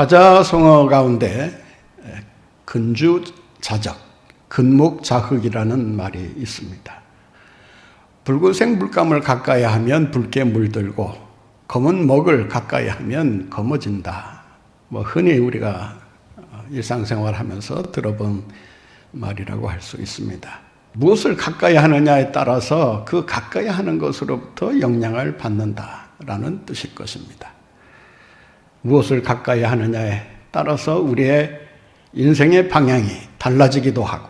사자성어 가운데 근주자적, 근목자흑이라는 말이 있습니다. 붉은색 물감을 가까이 하면 붉게 물들고 검은 먹을 가까이 하면 검어진다. 뭐 흔히 우리가 일상생활 하면서 들어본 말이라고 할 수 있습니다. 무엇을 가까이 하느냐에 따라서 그 가까이 하는 것으로부터 영향을 받는다라는 뜻일 것입니다. 무엇을 가까이 하느냐에 따라서 우리의 인생의 방향이 달라지기도 하고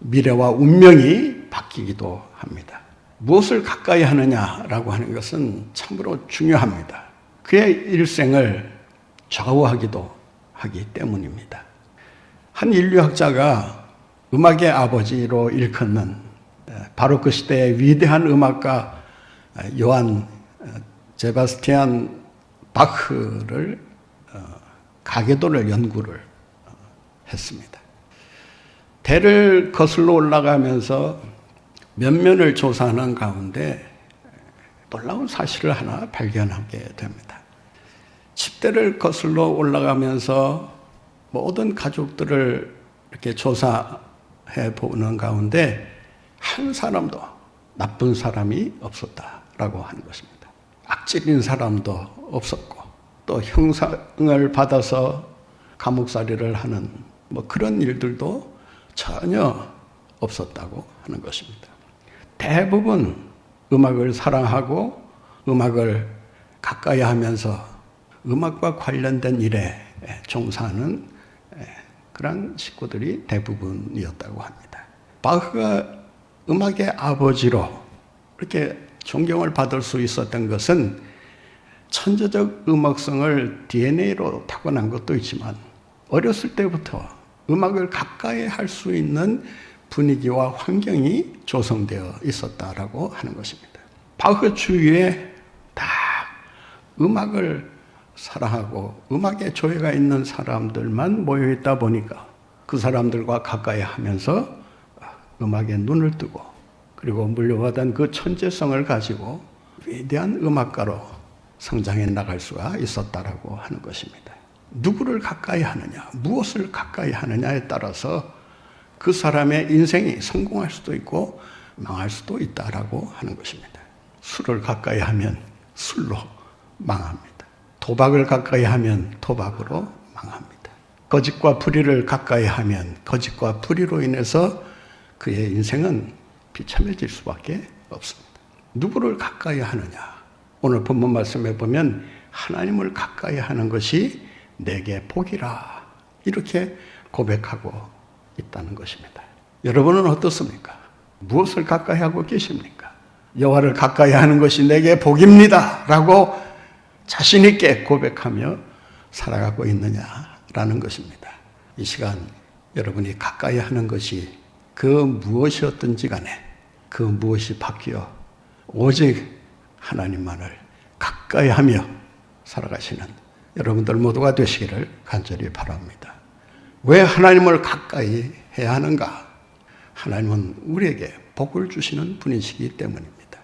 미래와 운명이 바뀌기도 합니다. 무엇을 가까이 하느냐라고 하는 것은 참으로 중요합니다. 그의 일생을 좌우하기도 하기 때문입니다. 한 인류학자가 음악의 아버지로 일컫는 바로 그 시대의 위대한 음악가 요한 제바스티안 바흐를 가계도를 연구를 했습니다. 대를 거슬러 올라가면서 면면을 조사하는 가운데 놀라운 사실을 하나 발견하게 됩니다. 10대를 거슬러 올라가면서 모든 가족들을 이렇게 조사해 보는 가운데 한 사람도 나쁜 사람이 없었다라고 하는 것입니다. 악질인 사람도 없었고 또 형상을 받아서 감옥살이를 하는 뭐 그런 일들도 전혀 없었다고 하는 것입니다. 대부분 음악을 사랑하고 음악을 가까이 하면서 음악과 관련된 일에 종사하는 그런 식구들이 대부분이었다고 합니다. 바흐가 음악의 아버지로 이렇게 존경을 받을 수 있었던 것은 천재적 음악성을 DNA로 타고난 것도 있지만 어렸을 때부터 음악을 가까이 할 수 있는 분위기와 환경이 조성되어 있었다라고 하는 것입니다. 바흐 주위에 다 음악을 사랑하고 음악에 조예가 있는 사람들만 모여 있다 보니까 그 사람들과 가까이 하면서 음악에 눈을 뜨고 그리고 물려받은 그 천재성을 가지고 위대한 음악가로 성장해 나갈 수가 있었다라고 하는 것입니다. 누구를 가까이 하느냐, 무엇을 가까이 하느냐에 따라서 그 사람의 인생이 성공할 수도 있고 망할 수도 있다라고 하는 것입니다. 술을 가까이 하면 술로 망합니다. 도박을 가까이 하면 도박으로 망합니다. 거짓과 불의를 가까이 하면 거짓과 불의로 인해서 그의 인생은 비참해질 수밖에 없습니다. 누구를 가까이 하느냐? 오늘 본문 말씀에 보면 하나님을 가까이 하는 것이 내게 복이라. 이렇게 고백하고 있다는 것입니다. 여러분은 어떻습니까? 무엇을 가까이 하고 계십니까? 여호와를 가까이 하는 것이 내게 복입니다라고 자신 있게 고백하며 살아가고 있느냐라는 것입니다. 이 시간 여러분이 가까이 하는 것이 그 무엇이었든지 간에 그 무엇이 바뀌어 오직 하나님만을 가까이 하며 살아가시는 여러분들 모두가 되시기를 간절히 바랍니다. 왜 하나님을 가까이 해야 하는가? 하나님은 우리에게 복을 주시는 분이시기 때문입니다.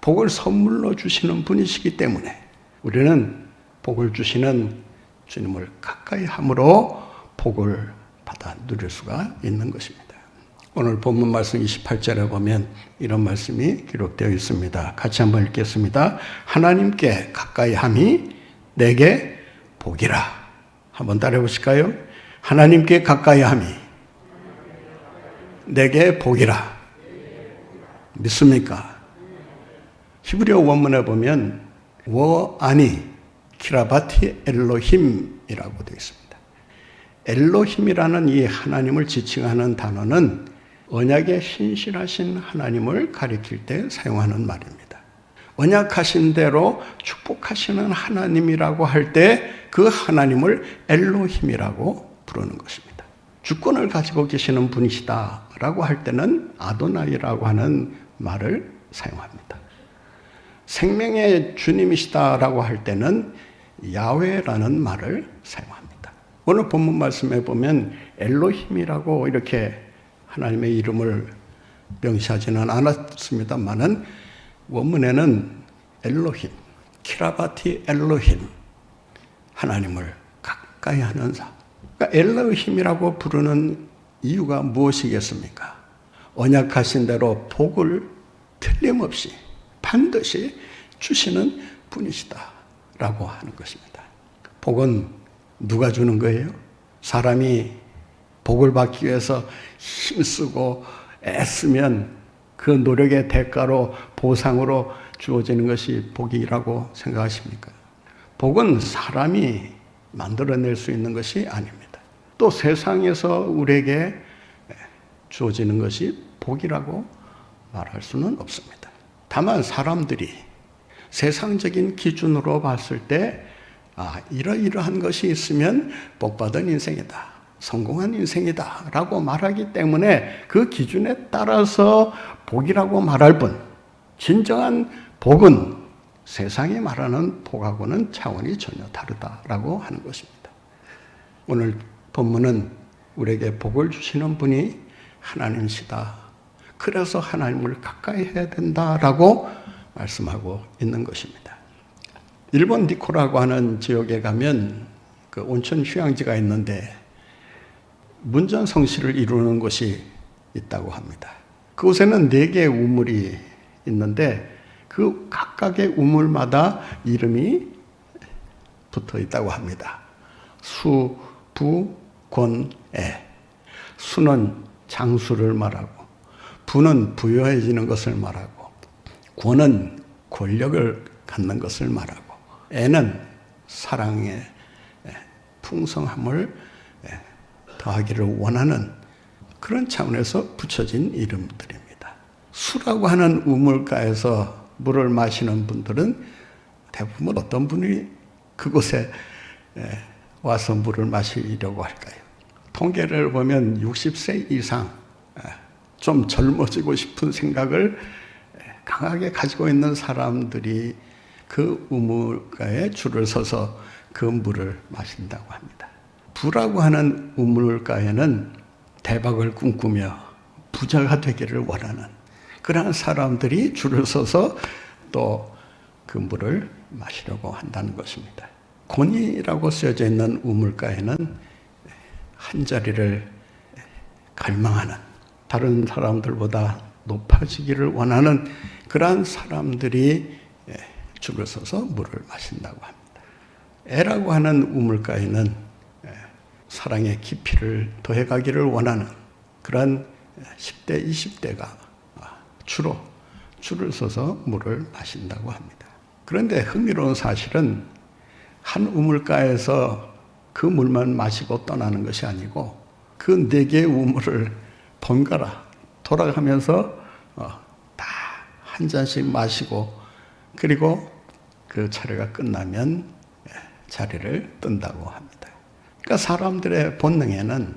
복을 선물로 주시는 분이시기 때문에 우리는 복을 주시는 주님을 가까이 함으로 복을 받아 누릴 수가 있는 것입니다. 오늘 본문 말씀 28절에 보면 이런 말씀이 기록되어 있습니다. 같이 한번 읽겠습니다. 하나님께 가까이 함이 내게 복이라. 한번 따라해 보실까요? 하나님께 가까이 함이 내게 복이라. 믿습니까? 히브리어 원문에 보면 워 아니 키라바티 엘로힘이라고 되어 있습니다. 엘로힘이라는 이 하나님을 지칭하는 단어는 언약의 신실하신 하나님을 가리킬 때 사용하는 말입니다. 언약하신 대로 축복하시는 하나님이라고 할 때 그 하나님을 엘로힘이라고 부르는 것입니다. 주권을 가지고 계시는 분이시다라고 할 때는 아도나이라고 하는 말을 사용합니다. 생명의 주님이시다라고 할 때는 야훼라는 말을 사용합니다. 오늘 본문 말씀에 보면 엘로힘이라고 이렇게 하나님의 이름을 명시하지는 않았습니다만은 원문에는 엘로힘, 키라바티 엘로힘 하나님을 가까이 하는 사. 그러니까 엘로힘이라고 부르는 이유가 무엇이겠습니까? 언약하신 대로 복을 틀림없이 반드시 주시는 분이시다라고 하는 것입니다. 복은 누가 주는 거예요? 사람이 복을 받기 위해서 힘쓰고 애쓰면 그 노력의 대가로 보상으로 주어지는 것이 복이라고 생각하십니까? 복은 사람이 만들어낼 수 있는 것이 아닙니다. 또 세상에서 우리에게 주어지는 것이 복이라고 말할 수는 없습니다. 다만 사람들이 세상적인 기준으로 봤을 때, 아, 이러이러한 것이 있으면 복받은 인생이다. 성공한 인생이다. 라고 말하기 때문에 그 기준에 따라서 복이라고 말할 뿐, 진정한 복은 세상이 말하는 복하고는 차원이 전혀 다르다라고 하는 것입니다. 오늘 본문은 우리에게 복을 주시는 분이 하나님이시다. 그래서 하나님을 가까이 해야 된다라고 말씀하고 있는 것입니다. 일본 니코라고 하는 지역에 가면 그 온천 휴양지가 있는데 문전 성시를 이루는 곳이 있다고 합니다. 그곳에는 네 개의 우물이 있는데 그 각각의 우물마다 이름이 붙어 있다고 합니다. 수, 부, 권, 애. 수는 장수를 말하고, 부는 부여해지는 것을 말하고, 권은 권력을 갖는 것을 말하고, 애는 사랑의 풍성함을 더하기를 원하는 그런 차원에서 붙여진 이름들입니다. 수라고 하는 우물가에서 물을 마시는 분들은 대부분 어떤 분이 그곳에 와서 물을 마시려고 할까요? 통계를 보면 60세 이상 좀 젊어지고 싶은 생각을 강하게 가지고 있는 사람들이 그 우물가에 줄을 서서 그 물을 마신다고 합니다. 부라고 하는 우물가에는 대박을 꿈꾸며 부자가 되기를 원하는 그러한 사람들이 줄을 서서 또 그 물을 마시려고 한다는 것입니다. 곤이라고 쓰여져 있는 우물가에는 한 자리를 갈망하는 다른 사람들보다 높아지기를 원하는 그러한 사람들이 줄을 서서 물을 마신다고 합니다. 애라고 하는 우물가에는 사랑의 깊이를 더해가기를 원하는 그러한 10대, 20대가 주로 줄을 서서 물을 마신다고 합니다. 그런데 흥미로운 사실은 한 우물가에서 그 물만 마시고 떠나는 것이 아니고 그 네 개의 우물을 번갈아 돌아가면서 다 한 잔씩 마시고 그리고 그 차례가 끝나면 자리를 뜬다고 합니다. 그러니까 사람들의 본능에는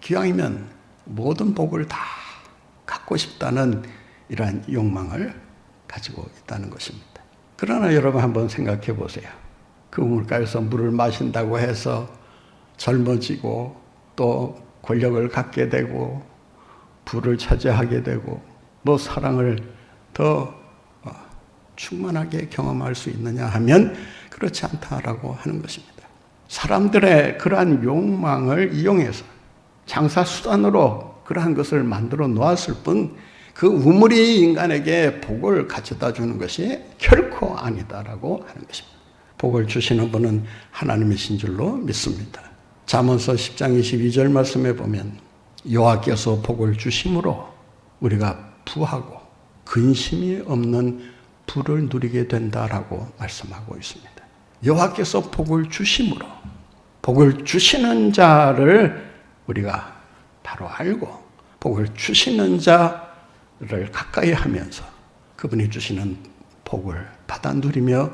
기왕이면 모든 복을 다 갖고 싶다는 이러한 욕망을 가지고 있다는 것입니다. 그러나 여러분 한번 생각해 보세요. 그 물가에서 물을 마신다고 해서 젊어지고 또 권력을 갖게 되고 부를 차지하게 되고 뭐 사랑을 더 어, 충만하게 경험할 수 있느냐 하면 그렇지 않다라고 하는 것입니다. 사람들의 그러한 욕망을 이용해서 장사 수단으로 그러한 것을 만들어 놓았을 뿐 그 우물이 인간에게 복을 가져다 주는 것이 결코 아니다라고 하는 것입니다. 복을 주시는 분은 하나님이신 줄로 믿습니다. 잠언서 10장 22절 말씀에 보면 여호와께서 복을 주심으로 우리가 부하고 근심이 없는 부를 누리게 된다라고 말씀하고 있습니다. 여호와께서 복을 주심으로 복을 주시는 자를 우리가 바로 알고 복을 주시는 자를 가까이 하면서 그분이 주시는 복을 받아 누리며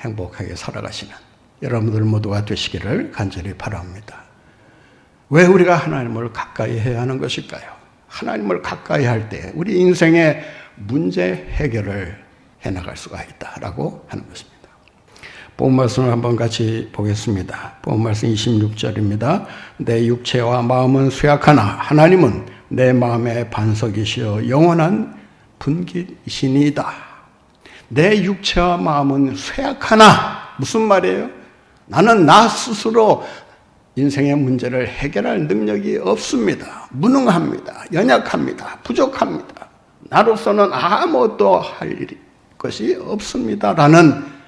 행복하게 살아가시는 여러분들 모두가 되시기를 간절히 바랍니다. 왜 우리가 하나님을 가까이 해야 하는 것일까요? 하나님을 가까이 할 때 우리 인생의 문제 해결을 해나갈 수가 있다라고 하는 것입니다. 본 말씀을 한번 같이 보겠습니다. 본 말씀 26절입니다. 내 육체와 마음은 쇠약하나 하나님은 내 마음의 반석이시여 영원한 분기신이다. 내 육체와 마음은 쇠약하나 무슨 말이에요? 나는 나 스스로 인생의 문제를 해결할 능력이 없습니다. 무능합니다. 연약합니다. 부족합니다. 나로서는 아무것도 할 것이 없습니다. 라는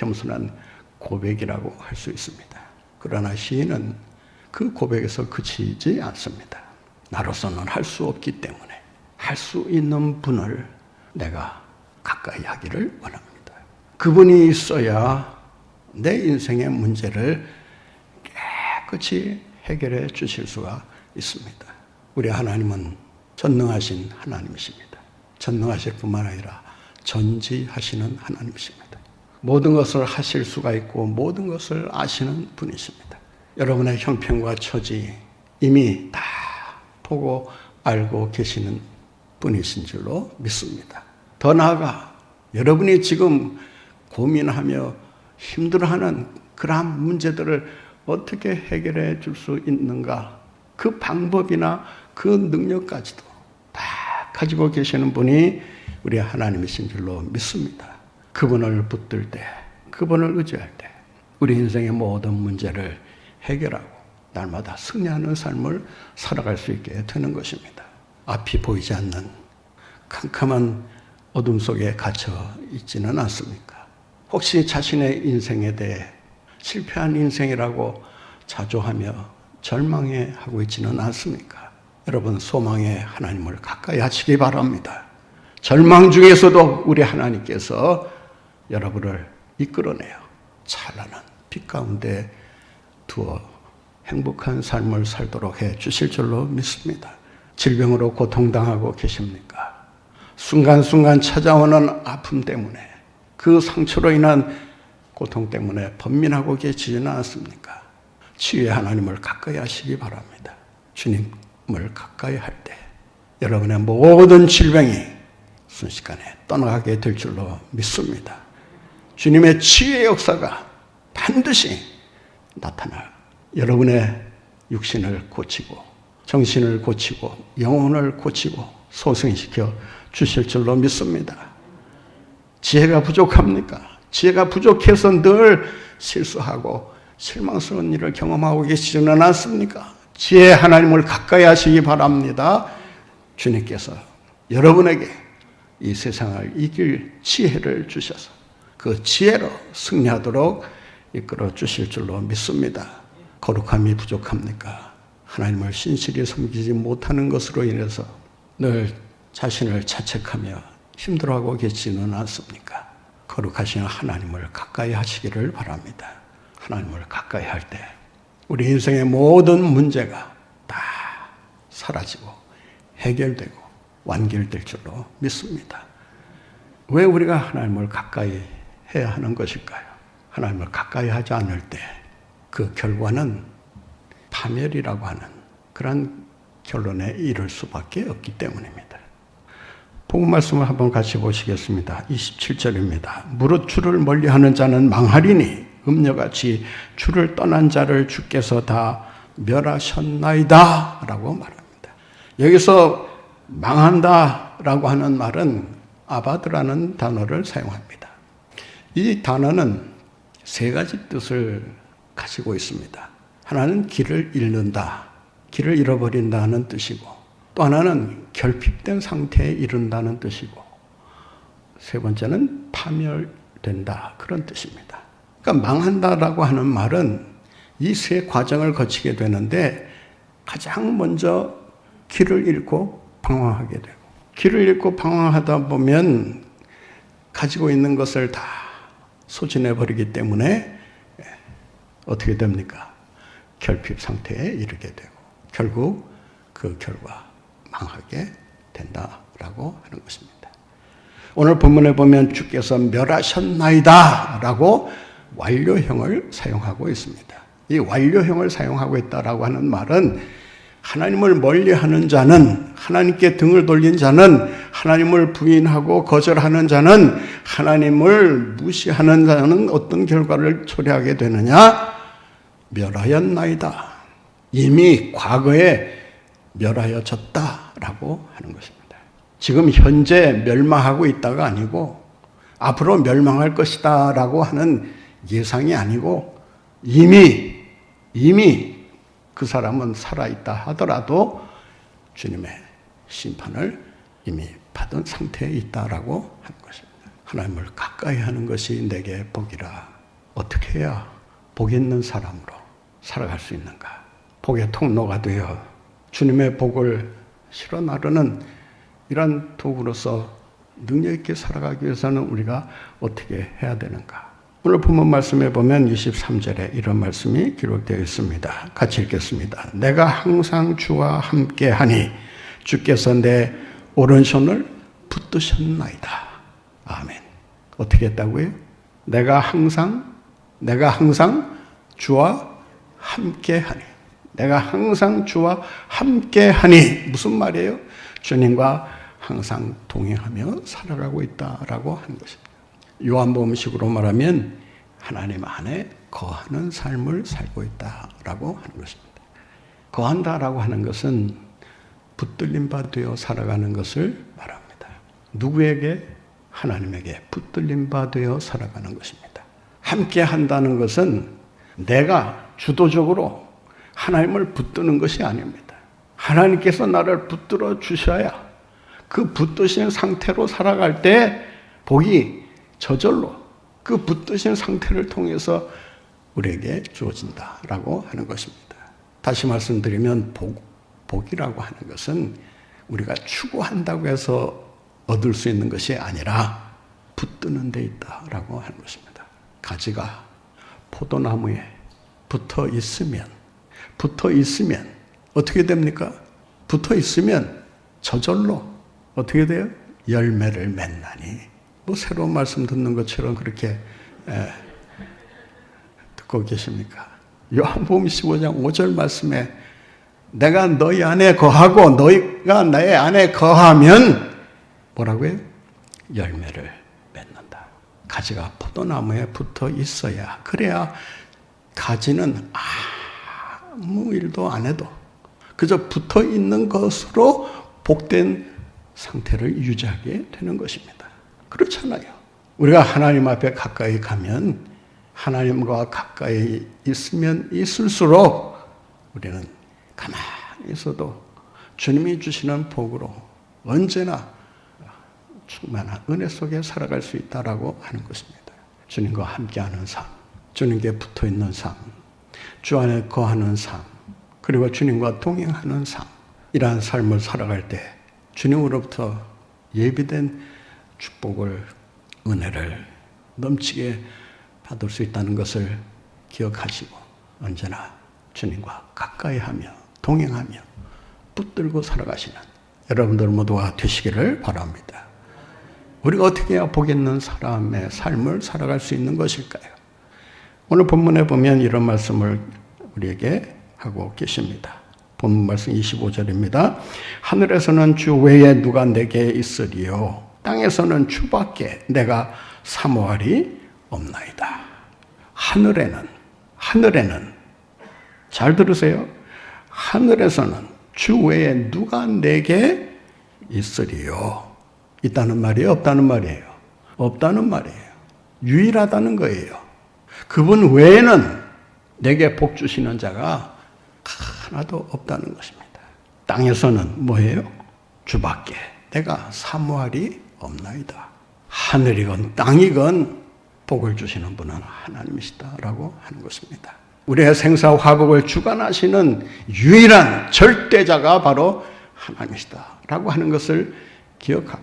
겸손한 고백이라고 할 수 있습니다. 그러나 시인은 그 고백에서 그치지 않습니다. 나로서는 할 수 없기 때문에 할 수 있는 분을 내가 가까이 하기를 원합니다. 그분이 있어야 내 인생의 문제를 깨끗이 해결해 주실 수가 있습니다. 우리 하나님은 전능하신 하나님이십니다. 전능하실 뿐만 아니라 전지하시는 하나님이십니다. 모든 것을 하실 수가 있고 모든 것을 아시는 분이십니다. 여러분의 형편과 처지 이미 다 보고 알고 계시는 분이신 줄로 믿습니다. 더 나아가 여러분이 지금 고민하며 힘들어하는 그러한 문제들을 어떻게 해결해 줄 수 있는가 그 방법이나 그 능력까지도 다 가지고 계시는 분이 우리 하나님이신 줄로 믿습니다. 그분을 붙들 때, 그분을 의지할 때, 우리 인생의 모든 문제를 해결하고 날마다 승리하는 삶을 살아갈 수 있게 되는 것입니다. 앞이 보이지 않는 캄캄한 어둠 속에 갇혀 있지는 않습니까? 혹시 자신의 인생에 대해 실패한 인생이라고 자조하며 절망해 하고 있지는 않습니까? 여러분 소망의 하나님을 가까이 하시기 바랍니다. 절망 중에서도 우리 하나님께서 여러분을 이끌어내어 찬란한 빛 가운데 두어 행복한 삶을 살도록 해 주실 줄로 믿습니다. 질병으로 고통당하고 계십니까? 순간순간 찾아오는 아픔 때문에 그 상처로 인한 고통 때문에 번민하고 계시지는 않습니까? 치유의 하나님을 가까이 하시기 바랍니다. 주님을 가까이 할 때 여러분의 모든 질병이 순식간에 떠나가게 될 줄로 믿습니다. 주님의 치유의 역사가 반드시 나타나 여러분의 육신을 고치고 정신을 고치고 영혼을 고치고 소생시켜 주실 줄로 믿습니다. 지혜가 부족합니까? 지혜가 부족해서 늘 실수하고 실망스러운 일을 경험하고 계시지는 않습니까? 지혜 하나님을 가까이 하시기 바랍니다. 주님께서 여러분에게 이 세상을 이길 지혜를 주셔서 그 지혜로 승리하도록 이끌어 주실 줄로 믿습니다. 거룩함이 부족합니까? 하나님을 신실히 섬기지 못하는 것으로 인해서 늘 자신을 자책하며 힘들어하고 계시는 않습니까? 거룩하신 하나님을 가까이 하시기를 바랍니다. 하나님을 가까이 할 때 우리 인생의 모든 문제가 다 사라지고 해결되고 완결될 줄로 믿습니다. 왜 우리가 하나님을 가까이 해야 하는 것일까요? 하나님을 가까이 하지 않을 때 그 결과는 파멸이라고 하는 그런 결론에 이를 수밖에 없기 때문입니다. 복음 말씀을 한번 같이 보시겠습니다. 27절입니다. 무릇 주를 멀리하는 자는 망하리니 음녀같이 주를 떠난 자를 주께서 다 멸하셨나이다 라고 말합니다. 여기서 망한다라고 하는 말은 아바드라는 단어를 사용합니다. 이 단어는 세 가지 뜻을 가지고 있습니다. 하나는 길을 잃는다, 길을 잃어버린다는 뜻이고, 또 하나는 결핍된 상태에 이른다는 뜻이고, 세 번째는 파멸된다 그런 뜻입니다. 그러니까 망한다라고 하는 말은 이 세 과정을 거치게 되는데 가장 먼저 길을 잃고 방황하게 되고, 길을 잃고 방황하다 보면 가지고 있는 것을 다 소진해 버리기 때문에 어떻게 됩니까? 결핍 상태에 이르게 되고 결국 그 결과 망하게 된다라고 하는 것입니다. 오늘 본문에 보면 주께서 멸하셨나이다라고 완료형을 사용하고 있습니다. 이 완료형을 사용하고 있다라고 하는 말은 하나님을 멀리하는 자는 하나님께 등을 돌린 자는 하나님을 부인하고 거절하는 자는 하나님을 무시하는 자는 어떤 결과를 초래하게 되느냐? 멸하였나이다. 이미 과거에 멸하여졌다라고 하는 것입니다. 지금 현재 멸망하고 있다가 아니고 앞으로 멸망할 것이다라고 하는 예상이 아니고 이미 이미 그 사람은 살아있다 하더라도 주님의 심판을 이미 받은 상태에 있다라고 하는 것입니다. 하나님을 가까이 하는 것이 내게 복이라. 어떻게 해야 복 있는 사람으로 살아갈 수 있는가? 복의 통로가 되어 주님의 복을 실어 나르는 이런 도구로서 능력 있게 살아가기 위해서는 우리가 어떻게 해야 되는가? 오늘 본문 말씀에 보면 23절에 이런 말씀이 기록되어 있습니다. 같이 읽겠습니다. 내가 항상 주와 함께 하니 주께서 내 오른손을 붙드셨나이다. 아멘. 어떻게 했다고요? 내가 항상 내가 항상 주와 함께 하니 내가 항상 주와 함께 하니 무슨 말이에요? 주님과 항상 동행하며 살아가고 있다라고 하는 것입니다. 요한복음식으로 말하면 하나님 안에 거하는 삶을 살고 있다라고 하는 것입니다. 거한다라고 하는 것은 붙들림 바 되어 살아가는 것을 말합니다. 누구에게? 하나님에게 붙들림 바 되어 살아가는 것입니다. 함께 한다는 것은 내가 주도적으로 하나님을 붙드는 것이 아닙니다. 하나님께서 나를 붙들어 주셔야 그 붙드신 상태로 살아갈 때 복이 저절로 그 붙드신 상태를 통해서 우리에게 주어진다라고 하는 것입니다. 다시 말씀드리면 복, 복이라고 하는 것은 우리가 추구한다고 해서 얻을 수 있는 것이 아니라 붙드는 데 있다라고 하는 것입니다. 가지가 포도나무에 붙어 있으면 붙어 있으면 어떻게 됩니까? 붙어 있으면 저절로 어떻게 돼요? 열매를 맺나니 뭐 새로운 말씀 듣는 것처럼 그렇게 에, 듣고 계십니까? 요한복음 15장 5절 말씀에 내가 너희 안에 거하고 너희가 내 안에 거하면 뭐라고요? 열매를 맺는다. 가지가 포도나무에 붙어 있어야 그래야 가지는 아무 일도 안 해도 그저 붙어 있는 것으로 복된 상태를 유지하게 되는 것입니다. 그렇잖아요. 우리가 하나님 앞에 가까이 가면 하나님과 가까이 있으면 있을수록 우리는 가만히 있어도 주님이 주시는 복으로 언제나 충만한 은혜 속에 살아갈 수 있다라고 하는 것입니다. 주님과 함께하는 삶, 주님께 붙어 있는 삶, 주 안에 거하는 삶, 그리고 주님과 동행하는 삶, 이러한 삶을 살아갈 때 주님으로부터 예비된 축복을, 은혜를 넘치게 받을 수 있다는 것을 기억하시고 언제나 주님과 가까이 하며 동행하며 붙들고 살아가시는 여러분들 모두가 되시기를 바랍니다. 우리가 어떻게 해야 복 있는 사람의 삶을 살아갈 수 있는 것일까요? 오늘 본문에 보면 이런 말씀을 우리에게 하고 계십니다. 본문 말씀 25절입니다. 하늘에서는 주 외에 누가 내게 있으리요. 땅에서는 주밖에 내가 사모하리 없나이다. 하늘에는 하늘에는 잘 들으세요. 하늘에서는 주 외에 누가 내게 있으리요. 있다는 말이에요, 없다는 말이에요. 없다는 말이에요. 유일하다는 거예요. 그분 외에는 내게 복 주시는 자가 하나도 없다는 것입니다. 땅에서는 뭐예요? 주밖에 내가 사모할이 없나이다. 하늘이건 땅이건 복을 주시는 분은 하나님이시다라고 하는 것입니다. 우리의 생사 화복을 주관하시는 유일한 절대자가 바로 하나님이시다라고 하는 것을 기억하고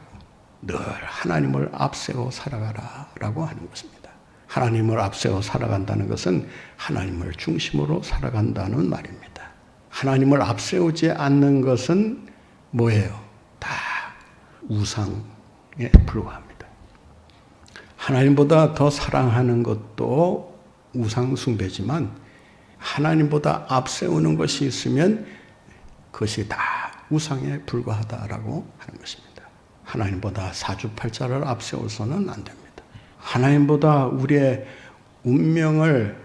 늘 하나님을 앞세워 살아가라라고 하는 것입니다. 하나님을 앞세워 살아간다는 것은 하나님을 중심으로 살아간다는 말입니다. 하나님을 앞세우지 않는 것은 뭐예요? 다 우상에 불과합니다. 하나님보다 더 사랑하는 것도 우상 숭배지만 하나님보다 앞세우는 것이 있으면 그것이 다 우상에 불과하다라고 하는 것입니다. 하나님보다 사주팔자를 앞세워서는 안 됩니다. 하나님보다 우리의 운명을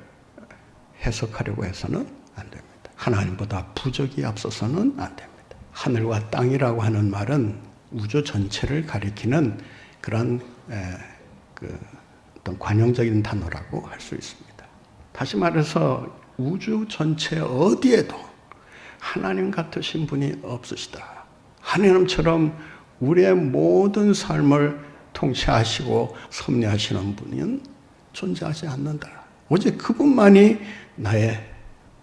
해석하려고 해서는 안 됩니다. 하나님보다 부적이 앞서서는 안 됩니다. 하늘과 땅이라고 하는 말은 우주 전체를 가리키는 그런 에, 그 어떤 관용적인 단어라고 할 수 있습니다. 다시 말해서 우주 전체 어디에도 하나님 같으신 분이 없으시다. 하나님처럼 우리의 모든 삶을 통치하시고 섭리하시는 분은 존재하지 않는다. 오직 그분만이 나의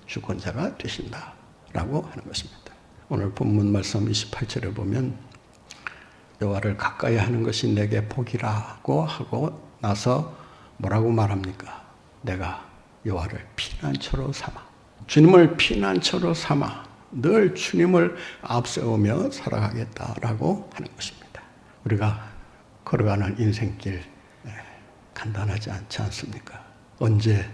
주권자가 되신다 라고 하는 것입니다. 오늘 본문 말씀 28절에 보면 여호와를 가까이 하는 것이 내게 복이라고 하고 나서 뭐라고 말합니까? 내가 여호와를 피난처로 삼아 주님을 피난처로 삼아 늘 주님을 앞세우며 살아가겠다라고 하는 것입니다. 우리가 걸어가는 인생길 예, 간단하지 않지 않습니까? 언제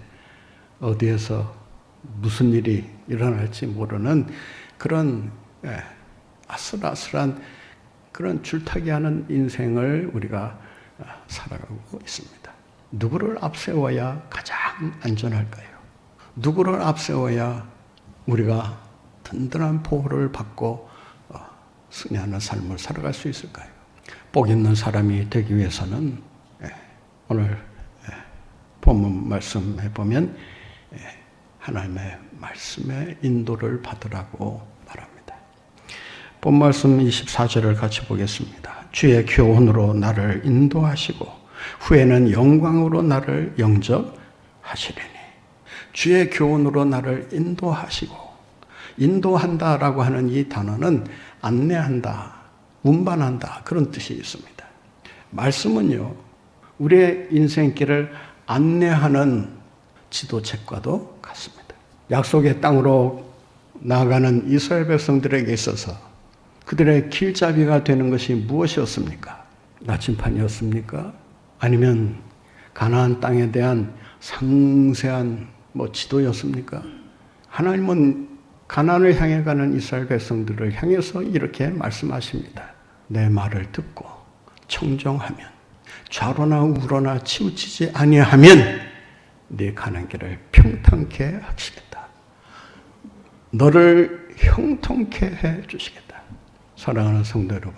어디에서 무슨 일이 일어날지 모르는 그런 예, 아슬아슬한 그런 줄타기 하는 인생을 우리가 아, 살아가고 있습니다. 누구를 앞세워야 가장 안전할까요? 누구를 앞세워야 우리가 든든한 보호를 받고 어, 승리하는 삶을 살아갈 수 있을까요? 복 있는 사람이 되기 위해서는 예, 오늘 예, 본문 말씀해 보면 예, 하나님의 말씀의 인도를 받으라고. 본 말씀 24절을 같이 보겠습니다. 주의 교훈으로 나를 인도하시고 후에는 영광으로 나를 영접하시리니 주의 교훈으로 나를 인도하시고 인도한다라고 하는 이 단어는 안내한다, 운반한다 그런 뜻이 있습니다. 말씀은요 우리의 인생길을 안내하는 지도책과도 같습니다. 약속의 땅으로 나아가는 이스라엘 백성들에게 있어서 그들의 길잡이가 되는 것이 무엇이었습니까? 나침판이었습니까? 아니면 가나안 땅에 대한 상세한 뭐 지도였습니까? 하나님은 가나안을 향해 가는 이스라엘 백성들을 향해서 이렇게 말씀하십니다. 내 말을 듣고 청정하면 좌로나 우로나 치우치지 아니하면 네 가는 길을 평탄케 하시겠다. 너를 형통케 해 주시겠다. 사랑하는 성도 여러분,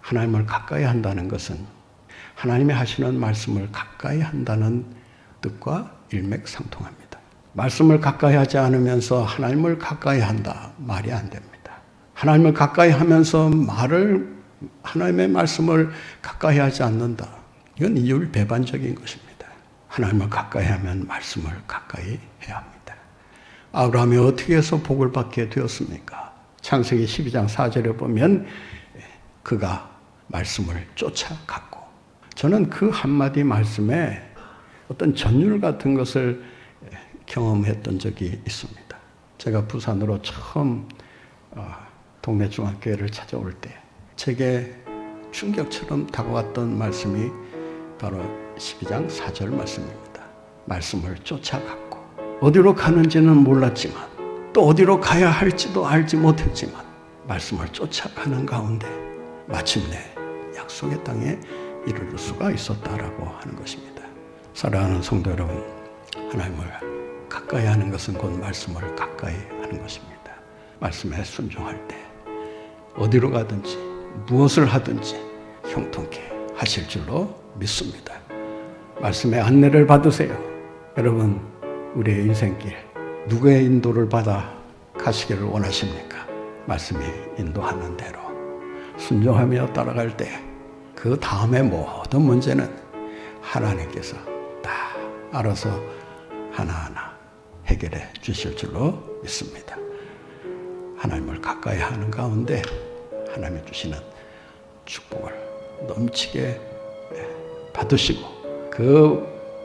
하나님을 가까이 한다는 것은 하나님이 하시는 말씀을 가까이 한다는 뜻과 일맥상통합니다. 말씀을 가까이 하지 않으면서 하나님을 가까이 한다. 말이 안 됩니다. 하나님을 가까이 하면서 말을, 하나님의 말씀을 가까이 하지 않는다. 이건 이율 배반적인 것입니다. 하나님을 가까이 하면 말씀을 가까이 해야 합니다. 아브라함이 어떻게 해서 복을 받게 되었습니까? 창세기 12장 4절에 보면 그가 말씀을 쫓아갔고 저는 그 한마디 말씀에 어떤 전율 같은 것을 경험했던 적이 있습니다. 제가 부산으로 처음 어, 동네 중학교를 찾아올 때 제게 충격처럼 다가왔던 말씀이 바로 12장 4절 말씀입니다. 말씀을 쫓아갔고 어디로 가는지는 몰랐지만 또 어디로 가야 할지도 알지 못했지만 말씀을 쫓아가는 가운데 마침내 약속의 땅에 이르를 수가 있었다라고 하는 것입니다. 사랑하는 성도 여러분, 하나님을 가까이 하는 것은 곧 말씀을 가까이 하는 것입니다. 말씀에 순종할 때 어디로 가든지 무엇을 하든지 형통케 하실 줄로 믿습니다. 말씀의 안내를 받으세요. 여러분, 우리의 인생길 누구의 인도를 받아 가시기를 원하십니까? 말씀이 인도하는 대로 순종하며 따라갈 때 그 다음에 모든 문제는 하나님께서 다 알아서 하나하나 해결해 주실 줄로 믿습니다. 하나님을 가까이 하는 가운데 하나님이 주시는 축복을 넘치게 받으시고 그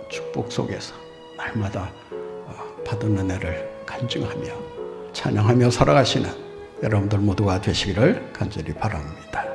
축복 속에서 날마다 어, 받은 은혜를 간증하며 찬양하며 살아가시는 여러분들 모두가 되시기를 간절히 바랍니다.